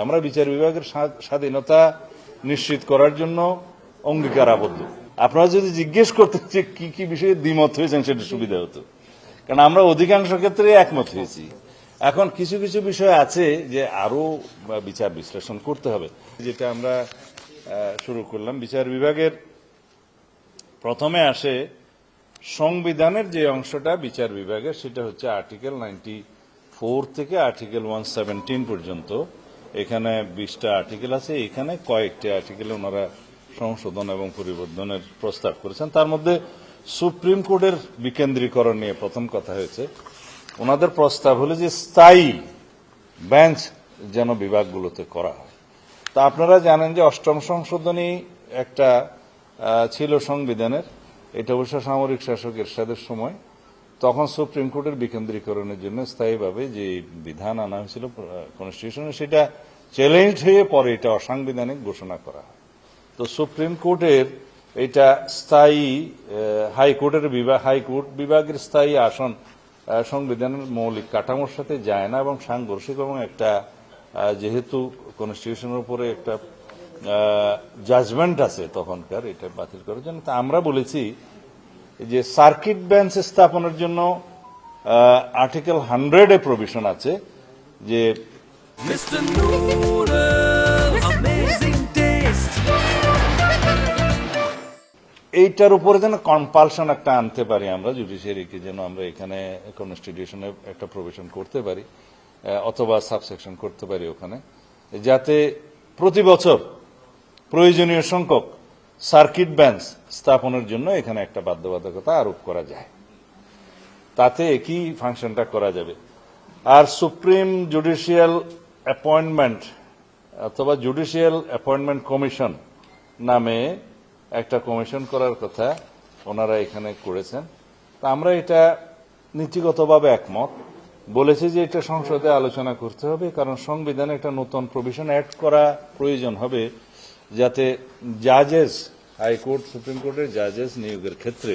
আমরা বিচার বিভাগের স্বা- স্বাধীনতা নিশ্চিত করার জন্য অঙ্গীকার আবদ্ধ আপনারা যদি জিজ্ঞেস করতেন যে কি কি বিষয়ে দ্বিমত হয়েছেন, সেটা সুবিধা হতো। কারণ আমরা অধিকাংশ ক্ষেত্রে একমত হয়েছি। এখন কিছু কিছু বিষয় আছে যে আরও বিচার বিশ্লেষণ করতে হবে। যেটা আমরা শুরু করলাম। বিচার বিভাগের প্রথমে আসে সংবিধানের যে অংশটা বিচার বিভাগের, সেটা হচ্ছে আর্টিকেল নাইনটি ফোর থেকে আর্টিকেল ওয়ান পর্যন্ত। এখানে বিশটা আর্টিকেল আছে, এখানে কয়েকটি আর্টিকেল ওনারা সংশোধন এবং পরিবর্তনের প্রস্তাব করেছেন। তার মধ্যে সুপ্রিম কোর্টের বিকেন্দ্রীকরণ নিয়ে প্রথম কথা হয়েছে। ওনাদের প্রস্তাব হলো যে স্থায়ী বেঞ্চ যেন বিভাগগুলোতে করা হয়। তা আপনারা জানেন যে অষ্টম সংশোধনী একটা ছিল সংবিধানের, এটা অবশ্য সামরিক শাসক এরশাদের সময়। তখন সুপ্রিম কোর্টের বিকেন্দ্রীকরণের জন্য স্থায়ীভাবে যে বিধান আনা হয়েছিল কনস্টিটিউশনে সেটা চ্যালেঞ্জ হয়ে পরে এটা অসাংবিধানিক ঘোষণা করা হয়। তো সুপ্রিম কোর্টের এটা স্থায়ী হাইকোর্টের বিভাগ হাইকোর্ট বিভাগের স্থায়ী আসন সংবিধানের মৌলিক কাঠামোর সাথে যায় না এবং সাংঘর্ষিক এবং একটা যেহেতু কনস্টিটিউশনের উপরে একটা জাজমেন্ট আছে তখনকার, এটা বাতিল করার জন্য। তা আমরা বলেছি যে সার্কিট বেঞ্চ স্থাপনের জন্য আর্টিকেল হান্ড্রেডে প্রভিশন আছে যে Mr. Noodle, amazing taste. এইটার উপরে যেন কম্পালশন একটা আনতে পারি আমরা জুডিশিয়ারিকে যেন আমরা এখানে কনস্টিটিউশনে একটা প্রভিশন করতে পারি অথবা সাবসেকশন করতে পারি ওখানে যাতে প্রতি বছর প্রয়োজনীয় সংখ্যক সার্কিট বেঞ্চ স্থাপনের জন্য এখানে একটা বাধ্যবাধকতা আরোপ করা যায় তাতে একই ফাংশনটা করা যাবে আর সুপ্রিম জুডিশিয়াল অ্যাপয়েন্টমেন্ট অথবা জুডিশিয়াল অ্যাপয়েন্টমেন্ট কমিশন নামে একটা কমিশন করার কথা ওনারা এখানে করেছেন। তা আমরা এটা নীতিগতভাবে একমত। বলেছি যে এটা সংসদে আলোচনা করতে হবে, কারণ সংবিধানে একটা নতুন প্রভিশন অ্যাড করা প্রয়োজন হবে, যাতে জাজেস হাইকোর্ট সুপ্রিম কোর্টের জাজেস নিয়োগের ক্ষেত্রে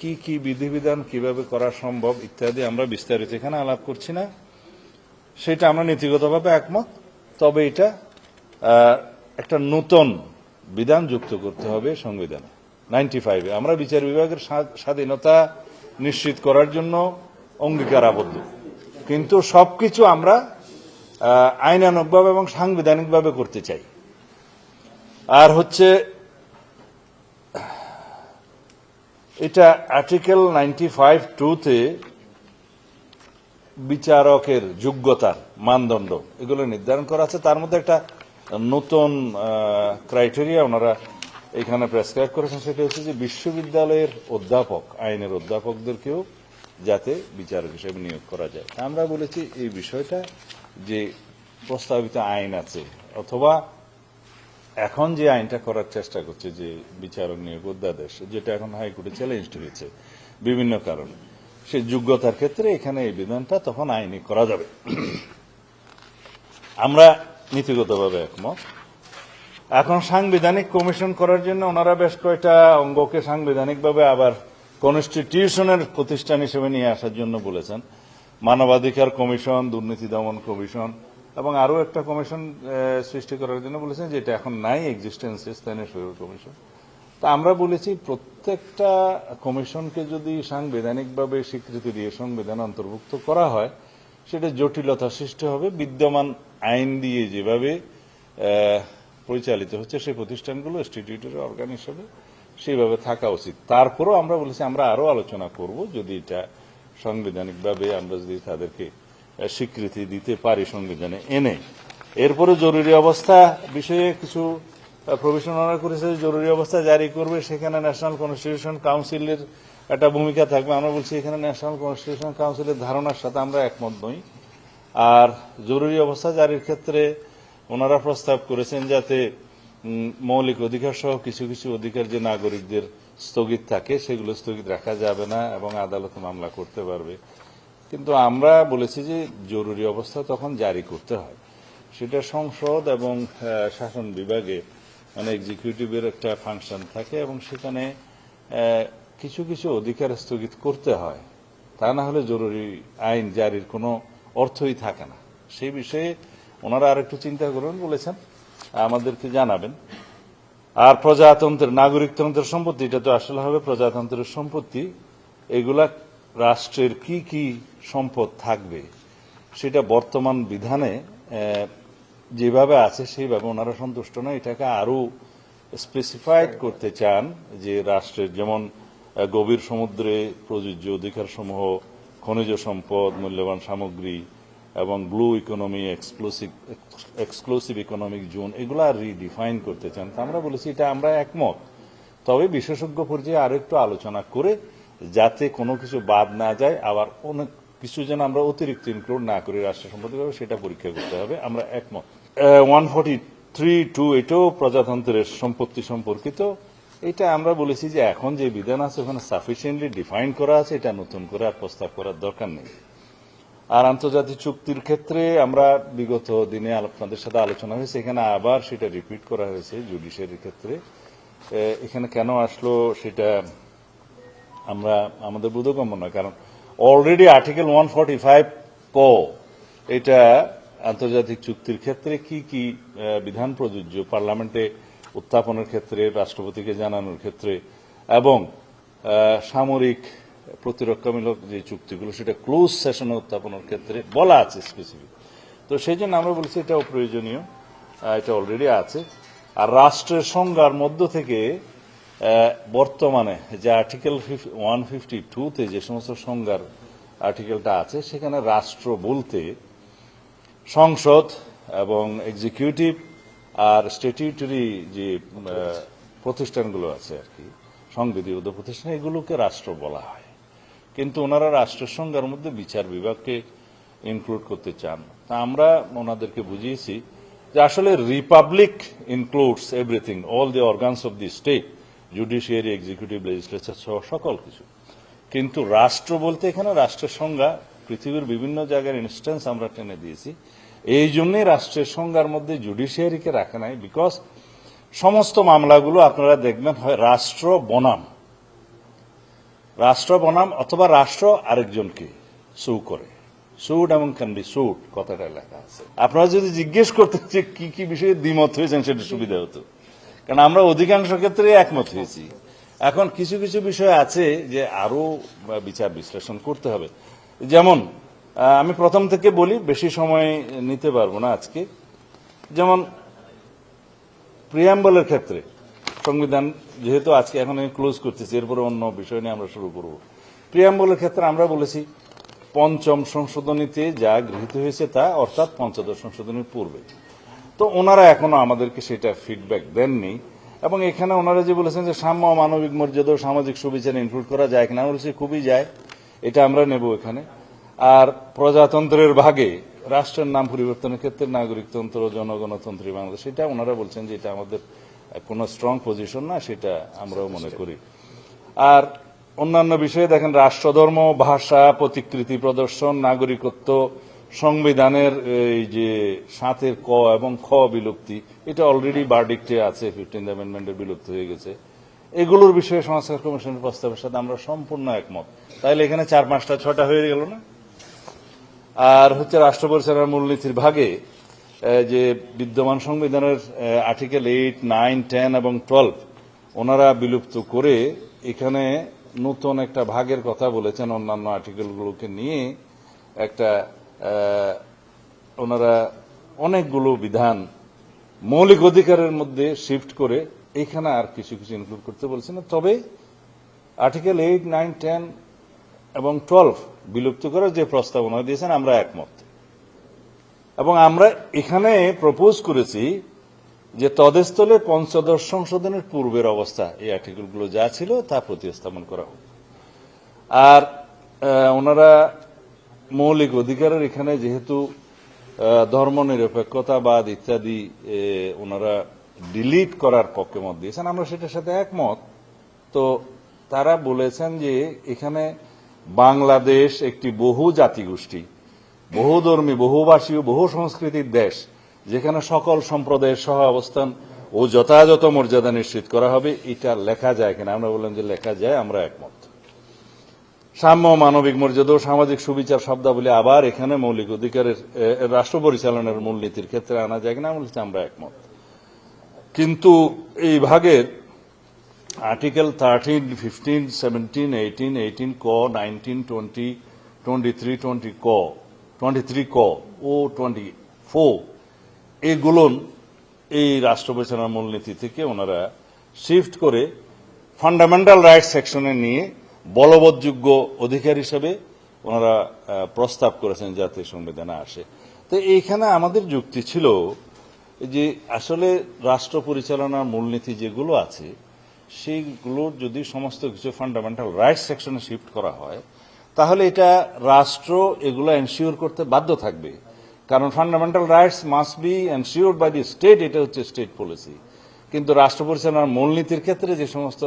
কি কি বিধিবিধান কীভাবে করা সম্ভব ইত্যাদি আমরা বিস্তারিত এখানে আলাপ করছি না। সেটা আমরা নীতিগতভাবে একমত। তবে এটা একটা নতুন বিধান যুক্ত করতে হবে সংবিধানে। নাইনটি ফাইভে। আমরা বিচার বিভাগের স্বাধীনতা নিশ্চিত করার জন্য অঙ্গীকার আবদ্ধ কিন্তু সবকিছু আমরা আহ, আইনানুগভাবে এবং সাংবিধানিকভাবে করতে চাই। আর হচ্ছে এটা আর্টিকেল নাইনটি ফাইভ টুতে বিচারকের যোগ্যতার মানদণ্ড, এগুলো নির্ধারণ করা আছে। তার মধ্যে একটা নতুন ক্রাইটেরিয়া ওনারা এখানে প্রেসক্রাইব করেছেন, সেটা হচ্ছে যে বিশ্ববিদ্যালয়ের অধ্যাপক, আইনের অধ্যাপকদেরকেও যাতে বিচারক হিসেবে নিয়োগ করা যায়। আমরা বলেছি এই বিষয়টা যে প্রস্তাবিত আইন আছে, অথবা এখন যে আইনটা করার চেষ্টা করছে যে বিচারক নিয়োগ অধ্যাদেশ, যেটা এখন হাইকোর্টে চ্যালেঞ্জড হয়েছে বিভিন্ন কারণে। সে যোগ্যতার ক্ষেত্রে এখানে এই বিধানটা তখন আইনি করা যাবে। আমরা নীতিগতভাবে একমত। এখন সাংবিধানিক কমিশন করার জন্য ওনারা বেশ কয়েকটা অঙ্গকে সাংবিধানিকভাবে আবার কনস্টিটিউশনের প্রতিষ্ঠান হিসেবে নিয়ে আসার জন্য বলেছেন। মানবাধিকার কমিশন, দুর্নীতি দমন কমিশন এবং আরও একটা কমিশন সৃষ্টি করার জন্য বলেছেন, যেটা এখন নাই এক্সিস্টেন্সে স্থানীয় কমিশন? তা আমরা বলেছি প্রত্যেকটা কমিশনকে যদি সাংবিধানিকভাবে স্বীকৃতি দিয়ে সংবিধান অন্তর্ভুক্ত করা হয়, সেটা জটিলতা সৃষ্টি হবে। বিদ্যমান আইন দিয়ে যেভাবে পরিচালিত হচ্ছে, সেই প্রতিষ্ঠানগুলো ইনস্টিটিউটের অর্গান হিসেবে সেইভাবে থাকা উচিত। তারপরেও আমরা বলেছি, আমরা আরও আলোচনা করব যদি এটা সাংবিধানিকভাবে আমরা যদি তাদেরকে স্বীকৃতি দিতে পারি সংবিধানে এনে। এরপরে জরুরি অবস্থা বিষয়ে কিছু প্রভিশন অনার করেছে জরুরি অবস্থা জারি করবে, সেখানে ন্যাশনাল কনস্টিটিউশন কাউন্সিলের একটা ভূমিকা থাকবে। আমরা বলছি এখানে ন্যাশনাল কনস্টিটিউশন কাউন্সিলের ধারণার সাথে আমরা একমত নই। আর জরুরি অবস্থা জারির ক্ষেত্রে ওনারা প্রস্তাব করেছেন যাতে মৌলিক অধিকার সহ কিছু কিছু অধিকার যে নাগরিকদের স্থগিত থাকে, সেগুলো স্থগিত রাখা যাবে না এবং আদালতে মামলা করতে পারবে। কিন্তু আমরা বলেছি যে জরুরি অবস্থা তখন জারি করতে হয়। সেটা সংসদ এবং শাসন বিভাগে মানে এক্সিকিউটিভের একটা ফাংশন থাকে এবং সেখানে কিছু কিছু অধিকার স্থগিত করতে হয়। তা না হলে জরুরি আইন জারির কোনো অর্থই থাকে না। সেই বিষয়ে ওনারা আর একটু চিন্তা করবেন বলেছেন, আমাদেরকে জানাবেন। আর প্রজাতন্ত্রের, নাগরিকতন্ত্রের সম্পত্তি, এটা তো আসলে হবে প্রজাতন্ত্রের সম্পত্তি। এগুলা রাষ্ট্রের কি কি সম্পদ থাকবে, সেটা বর্তমান বিধানে যেভাবে আছে সেইভাবে ওনারা সন্তুষ্ট নয়। এটাকে আরও স্পেসিফাইড করতে চান যে রাষ্ট্রের যেমন গভীর সমুদ্রে প্রযোজ্য অধিকার সমূহ খনিজ সম্পদ মূল্যবান সামগ্রী এবং blue economy exclusive exclusive economic zone এগুলা রিডিফাইন করতে চান। তা আমরা বলেছি এটা আমরা একমত। তবে বিশেষজ্ঞ পর্যায়ে আরও একটু আলোচনা করে যাতে কোনো কিছু বাদ না যায় আবার অনেক কিছু যেন আমরা অতিরিক্ত ইনক্লুড না করি রাষ্ট্র ভাবে, সেটা পরীক্ষা করতে হবে। আমরা একমত। ওয়ান ফর্টি থ্রি টু এটাও প্রজাতন্ত্রের সম্পত্তি সম্পর্কিত। এটা আমরা বলেছি যে এখন যে বিধান আছে, ওখানে সাফিসিয়েন্টলি ডিফাইন করা আছে, এটা নতুন করে আর প্রস্তাব করার দরকার নেই। আর আন্তর্জাতিক চুক্তির ক্ষেত্রে আমরা বিগত দিনে আপনাদের সাথে আলোচনা হয়েছে, এখানে আবার সেটা রিপিট করা হয়েছে জুডিশিয়ারির ক্ষেত্রে। এখানে কেন আসলো সেটা আমরা, আমাদের বোধগম্য নয়, কারণ already article one forty five ক এটা আন্তর্জাতিক চুক্তির ক্ষেত্রে কি কি বিধান প্রযোজ্য? পার্লামেন্টে উত্থাপনের ক্ষেত্রে, রাষ্ট্রপতিকে জানানোর ক্ষেত্রে এবং সামরিক প্রতিরক্ষামূলক যে চুক্তিগুলো, সেটা ক্লোজ সেশনে উত্থাপনের ক্ষেত্রে বলা আছে স্পেসিফিক তো সেই জন্য আমরা বলছি এটাও প্রয়োজনীয় এটা অলরেডি আছে। আর রাষ্ট্রের সংজ্ঞার মধ্য থেকে বর্তমানে যে আর্টিকেল ওয়ান ফিফটি টুতে যে সমস্ত সংজ্ঞার আর্টিকেলটা আছে, সেখানে রাষ্ট্র বলতে সংসদ এবং এক্সিকিউটিভ আর স্ট্যাটিউটরি যে প্রতিষ্ঠানগুলো আছে আর কি, সংবিধিবদ্ধ প্রতিষ্ঠান, এগুলোকে রাষ্ট্র বলা হয়। কিন্তু ওনারা রাষ্ট্রের সংজ্ঞার মধ্যে বিচার বিভাগকে ইনক্লুড করতে চান। তা আমরা ওনাদেরকে বুঝিয়েছি যে আসলে republic includes everything all the organs of the state judiciary executive legislature সহ সকল কিছু। কিন্তু রাষ্ট্র বলতে এখানে রাষ্ট্রের সংজ্ঞা, পৃথিবীর বিভিন্ন জায়গার ইনস্ট্যান্স আমরা টেনে দিয়েছি। এই জন্যই রাষ্ট্রের সংজ্ঞার মধ্যে জুডিশিয়ারিকে রাখা নাই বিকজ সমস্ত মামলাগুলো আপনারা দেখবেন হয় রাষ্ট্র বনাম। রাষ্ট্র বনাম অথবা রাষ্ট্র আরেকজনকে সু করে। সুড এবং ক্যান বি সুড কথাটা লেখা আছে। আপনারা যদি জিজ্ঞেস করতেন যে কি কি বিষয়ে দ্বিমত হয়েছেন, সেটা সুবিধা হতো। কারণ আমরা অধিকাংশ ক্ষেত্রে একমত হয়েছি। এখন কিছু কিছু বিষয় আছে যে আরও বিচার বিশ্লেষণ করতে হবে। যেমন আমি প্রথম থেকে বলি, বেশি সময় নিতে পারব না আজকে। যেমন প্রিয়াম্বলের ক্ষেত্রে, সংবিধান যেহেতু আজকে এখন আমি ক্লোজ করতেছি, এরপরে অন্য বিষয় নিয়ে আমরা শুরু করব। প্রিয়াম্বলের ক্ষেত্রে আমরা বলেছি, পঞ্চম সংশোধনীতে যা গৃহীত হয়েছে তা অর্থাৎ পঞ্চদশ সংশোধনীর পূর্বে। তো ওনারা এখনও আমাদেরকে সেটা ফিডব্যাক দেননি। এবং এখানে ওনারা যে বলেছেন যে সাম্য মানবিক মর্যাদা সামাজিক সুবিচার ইনক্লুড করা যায় কিনা বলছি খুবই যায়। এটা আমরা নেব এখানে। আর প্রজাতন্ত্রের ভাগে রাষ্ট্রের নাম পরিবর্তনের ক্ষেত্রে নাগরিকতন্ত্র জনগণতন্ত্রী বাংলাদেশ সেটা ওনারা বলছেন যে এটা আমাদের কোনো স্ট্রং পজিশন না সেটা আমরাও মনে করি। আর অন্যান্য বিষয়ে দেখেন রাষ্ট্রধর্ম ভাষা প্রতিকৃতি প্রদর্শন নাগরিকত্ব সংবিধানের, এই যে সাতের ক এবং খ বিলুপ্তি, এটা অলরেডি বার্ডিক্টে আছে ফিফটিন্থ অ্যামেন্ডমেন্টের বিলুপ্ত হয়ে গেছে। এগুলোর বিষয়ে সংস্কার কমিশনের প্রস্তাবের সাথে আমরা সম্পূর্ণ একমত। তাইলে এখানে চার পাঁচটা, ছটা হয়ে গেল না? আর হচ্ছে রাষ্ট্র পরিচালনার মূলনীতির ভাগে যে বিদ্যমান সংবিধানের আর্টিকেল এইট নাইন টেন এবং টুয়েলভ ওনারা বিলুপ্ত করে এখানে নতুন একটা ভাগের কথা বলেছেন অন্যান্য আর্টিকেলগুলোকে নিয়ে। একটা ওনারা অনেকগুলো বিধান মৌলিক অধিকারের মধ্যে শিফট করে এখানে আর কিছু কিছু ইনক্লুড করতে বলছে না। তবে আর্টিকেল এইট নাইন টেন এবং টুয়েলভ বিলুপ্ত করার যে প্রস্তাবনা দিয়েছেন, আমরা একমত। এবং আমরা এখানে প্রপোজ করেছি যে তদেস্থলে পঞ্চদশ সংশোধনের পূর্বের অবস্থা, এই আর্টিকেলগুলো যা ছিল তা প্রতিস্থাপন করা হোক। আর ওনারা মৌলিক অধিকারের এখানে যেহেতু ধর্ম নিরপেক্ষতাবাদ ইত্যাদি ওনারা ডিলিট করার পক্ষে মত দিয়েছেন। আমরা সেটার সাথে একমত। তো তারা বলেছেন যে এখানে বাংলাদেশ একটি বহু জাতিগোষ্ঠী বহুধর্মী ও বহু সংস্কৃতির দেশ, যেখানে সকল সম্প্রদায়ের সহ অবস্থান ও যথাযথ মর্যাদা নিশ্চিত করা হবে। এটা লেখা যায় কিনা? আমরা বললাম যে লেখা যায়, আমরা একমত। সাম্য মানবিক মর্যাদা ও সামাজিক সুবিচার শব্দাবলী আবার এখানে মৌলিক অধিকারের রাষ্ট্র পরিচালনার মূলনীতির ক্ষেত্রে আনা যায় কিনা বলছি আমরা একমত। কিন্তু এই ভাগের article thirteen fifteen seventeen eighteen eighteen ক nineteen twenty twenty three twenty ক টোয়েন্টি থ্রি ক ও টোয়েন্টি ফোর এগুলো এই রাষ্ট্র পরিচালনার মূলনীতি থেকে ওনারা শিফট করে ফান্ডামেন্টাল রাইটস সেকশনে নিয়ে বলবৎযোগ্য অধিকার হিসেবে ওনারা প্রস্তাব করেছেন যাতে সংবিধানে আসে। তো এইখানে আমাদের যুক্তি ছিল যে আসলে রাষ্ট্র পরিচালনার মূলনীতি যেগুলো আছে সেইগুলো যদি সমস্ত কিছু ফান্ডামেন্টাল রাইটস সেকশনে শিফট করা হয়, তাহলে এটা রাষ্ট্র এগুলো এনশিওর করতে বাধ্য থাকবে। কারণ fundamental rights must be ensure by the state এটা হচ্ছে স্টেট পলিসি কিন্তু রাষ্ট্র পরিচালনার মূলনীতির ক্ষেত্রে যে সমস্ত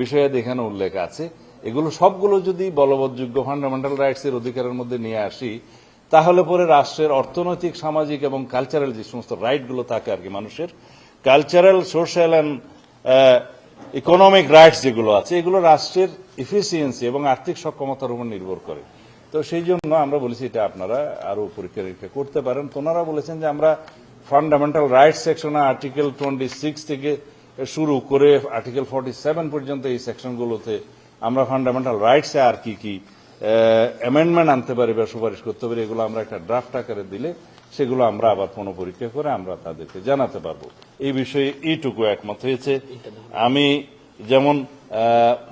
বিষয়াদি এখানে উল্লেখ আছে এগুলো সবগুলো যদি বলবৎযোগ্য ফান্ডামেন্টাল রাইটসের অধিকারের মধ্যে নিয়ে আসি, তাহলে পরে রাষ্ট্রের অর্থনৈতিক, সামাজিক এবং কালচারাল যে সমস্ত রাইটগুলো থাকে আর কি মানুষের cultural social and economic rights যেগুলো আছে, এগুলো রাষ্ট্রের ইফিসিয়েন্সি এবং আর্থিক সক্ষমতার উপর নির্ভর করে। তো সেই জন্য আমরা বলেছি এটা আপনারা আরও পরীক্ষা নিরীক্ষা করতে পারেন। তো ওনারা বলেছেন যে আমরা ফান্ডামেন্টাল রাইটস সেকশনে আর্টিকেল টোয়েন্টি সিক্স থেকে শুরু করে আর্টিকেল ফর্টি সেভেন পর্যন্ত এই সেকশনগুলোতে আমরা ফান্ডামেন্টাল রাইটসে আর কি কি অ্যামেন্ডমেন্ট আনতে পারি বা সুপারিশ করতে পারি, এগুলো আমরা একটা ড্রাফট আকারে দিলে সেগুলো আমরা আবার পুনঃপরীক্ষা করে আমরা তাদেরকে জানাতে পারব। এই বিষয়ে এইটুকু একমত হয়েছে। আমি যেমন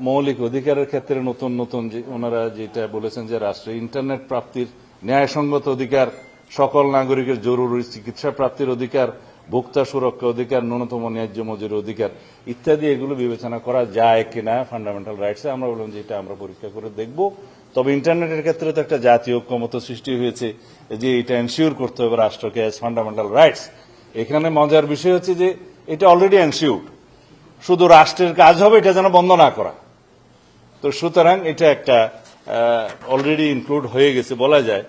মৌলিক অধিকারের ক্ষেত্রে নতুন নতুন ওনারা যেটা বলেছেন যে রাষ্ট্রে ইন্টারনেট প্রাপ্তির ন্যায়সঙ্গত অধিকার, সকল নাগরিকের জরুরি চিকিৎসা প্রাপ্তির অধিকার ভোক্তা সুরক্ষা অধিকার, ন্যূনতম ন্যায্য মজুরি অধিকার ইত্যাদি, এগুলো বিবেচনা করা যায় কিনা ফান্ডামেন্টাল রাইটসে আমরা বললাম যে এটা আমরা পরীক্ষা করে দেখব। তবে ইন্টারনেটের ক্ষেত্রে তো একটা জাতীয় ঐক্যমত সৃষ্টি হয়েছে যে এটা এনশিওর করতে হবে রাষ্ট্রকে অ্যাজ ফান্ডামেন্টাল রাইটস এখানে মজার বিষয় হচ্ছে যে এটা অলরেডি এনশিওর্ড শুধু রাষ্ট্রের কাজ হবে, এটা যেন বন্ধ না করা। তো সুতরাং এটা একটা অলরেডি ইনক্লুড হয়ে গেছে বলা যায়।